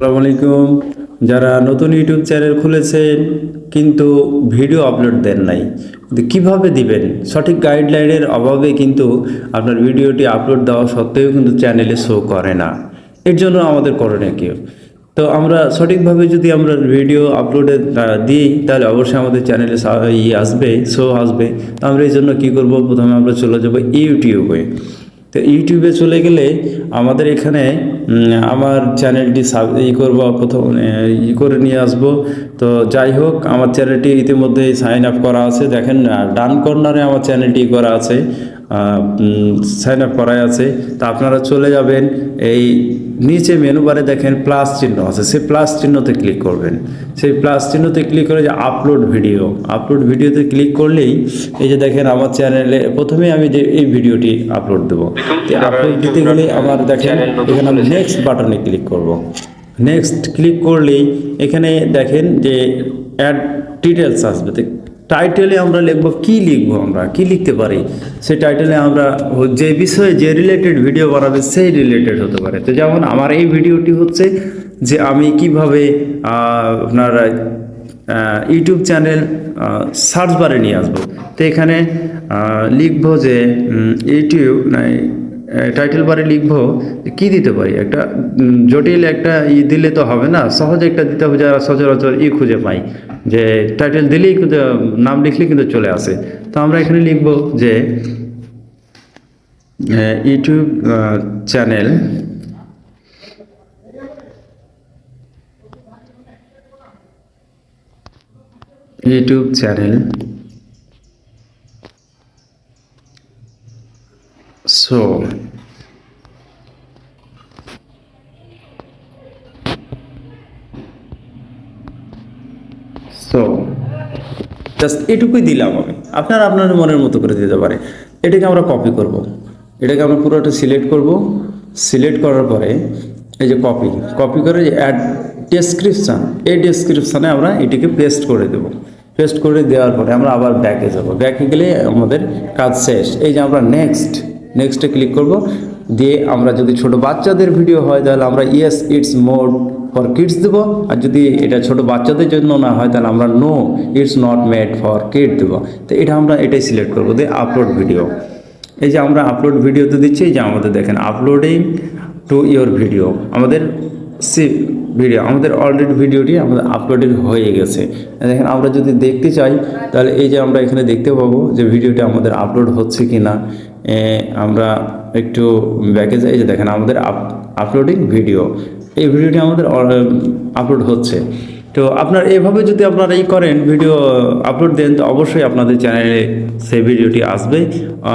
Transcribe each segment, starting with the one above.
আসসালামু আলাইকুম। যারা নতুন ইউটিউব চ্যানেল খুলেছেন, কিন্তু ভিডিও আপলোড দেন নাই কীভাবে দিবেন? সঠিক গাইডলাইনের অভাবে কিন্তু আপনার ভিডিওটি আপলোড দেওয়া সত্ত্বেও কিন্তু চ্যানেলে শো করে না। এর জন্য আমাদের করণীয় কী? তো আমরা সঠিকভাবে যদি আমরা ভিডিও আপলোডে দিই, তাহলে অবশ্যই আমাদের চ্যানেলে ই আসবে শো আসবে। তো আমরা এই জন্য কী করব? প্রথমে আমরা চলে যাব ইউটিউবে। তো ইউটিউবে চলে গেলে আমাদের এখানে আমার চ্যানেলটি সাব ই করব, প্রথম ই করে নিয়ে আসব। তো যাই হোক, আমার চ্যানেলটি ইতিমধ্যে সাইন আপ করা আছে। দেখেন ডান কর্নারে আমার চ্যানেলটি করা আছে। সাইন আপ করাই আছে। তা আপনারা চলে যাবেন এই নিচে মেনু বারে দেখেন প্লাস চিহ্ন আছে। সেই প্লাস চিহ্নতে ক্লিক করবেন। সেই প্লাস চিহ্নতে ক্লিক করে যে আপলোড ভিডিও আপলোড ভিডিওতে ক্লিক করলেই এই যে দেখেন আমার চ্যানেলে প্রথমে আমি যে এই ভিডিওটি আপলোড দেবো। আপলোড দিতে গেলে আমার দেখেন এখানে আমি নেক্সট বাটনে ক্লিক করব। নেক্সট ক্লিক করলেই এখানে দেখেন যে অ্যাড ডিটেলস আসবে। টাইটেলে আমরা লিখব, কি লিখব আমরা? কি লিখতে পারি? সেই টাইটেলে আমরা যে বিষয়ে যে রিলেটেড ভিডিও বানাবে, সেই রিলেটেড হতে পারে। তো যেমন আমার এই ভিডিওটি হচ্ছে যে আমি কীভাবে আপনার ইউটিউব চ্যানেল সার্চ বারে নিয়ে আসব। তো এখানে লিখব যে ইউটিউব টাইটেল বারে লিখব, কি দিতে পারি? একটা জটিল একটা ই দিলে তো হবে না, সহজে একটা দিতে হবে যারা সচরাচর ই খুঁজে পাই যে টাইটেল দিলেই কিন্তু, নাম লিখলে কিন্তু চলে আসে। তো আমরা এখানে লিখব যে YouTube channel YouTube channel so so just এটুকুই দিলাম আমি। আপনার আপনার মনের মতো করে দিতে পারে। এটাকে আমরা কপি করব। এটাকে আমরা পুরোটা সিলেক্ট করব। সিলেক্ট করার পরে এই যে কপি কপি করে যে অ্যাড ডেসক্রিপশান এই ডেসক্রিপশানে আমরা এটিকে পেস্ট করে দেব। পেস্ট করে দেওয়ার পরে আমরা আবার ব্যাকে যাব। ব্যাকে গেলে আমাদের কাজ শেষ। এই যে আমরা নেক্সট নেক্সটে ক্লিক করব। দিয়ে আমরা যদি ছোট বাচ্চাদের ভিডিও হয়, তাহলে আমরা yes it's made for kids দেবো। আর যদি এটা ছোট বাচ্চাদের জন্য না হয়, তাহলে আমরা no it's not made for kid দেবো। তো এটা আমরা এটাই সিলেক্ট করব দিয়ে আপলোড ভিডিও এই যে আমরা আপলোড ভিডিওতে দিচ্ছি যে আমাদের দেখেন আপলোডিং টু ইয়োর ভিডিও আমাদের সি ভিডিও আমাদের অলরেডি ভিডিওটি আমাদের আপলোডেড হয়ে গেছে। দেখেন, আমরা যদি দেখতে চাই, তাহলে এই যে আমরা এখানে দেখতে পাবো যে ভিডিওটি আমাদের আপলোড হচ্ছে কি না আমরা একটু ব্যাকে যাই যে দেখেন আমাদের আপলোডিং ভিডিও এই ভিডিওটি আমাদের আপলোড হচ্ছে। তো আপনার এভাবে যদি আপনারা এই করেন ভিডিও আপলোড দেন, তো অবশ্যই আপনাদের চ্যানেলে সেই ভিডিওটি আসবে।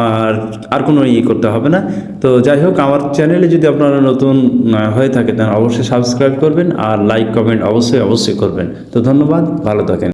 আর আর কোনো ই করতে হবে না। তো যাই হোক, আমার চ্যানেলে যদি আপনারা নতুন হয়ে থাকে তাহলে অবশ্যই সাবস্ক্রাইব করবেন। আর লাইক কমেন্ট অবশ্যই অবশ্যই করবেন। তো ধন্যবাদ, ভালো থাকেন।